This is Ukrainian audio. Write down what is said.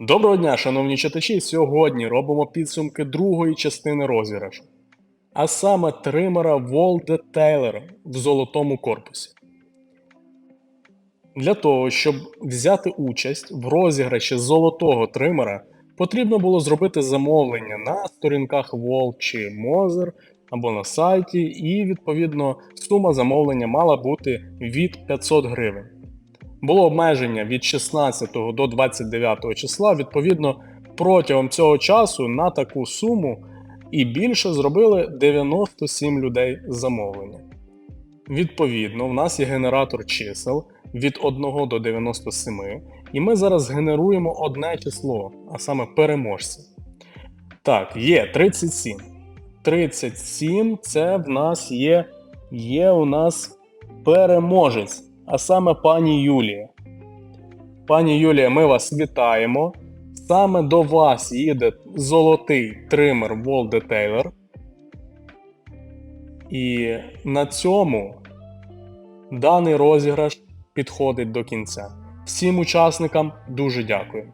Доброго дня, шановні читачі! Сьогодні робимо підсумки другої частини розіграшу, а саме тримера Волде Тейлера в золотому корпусі. Для того, щоб взяти участь в розіграші золотого тримера, потрібно було зробити замовлення на сторінках Wall чи Mother або на сайті, і відповідно сума замовлення мала бути від 500 гривень. Було обмеження від 16 до 29 числа. Відповідно, протягом цього часу на таку суму і більше зробили 97 людей замовлення. Відповідно, в нас є генератор чисел від 1 до 97, і ми зараз генеруємо одне число, а саме переможця. Так, є 37. 37 це в нас є, є у нас переможець, а саме пані Юлія. Пані Юлія, ми вас вітаємо. Саме до вас їде золотий тример Wall Detailer. І на цьому даний розіграш підходить до кінця. Всім учасникам дуже дякую.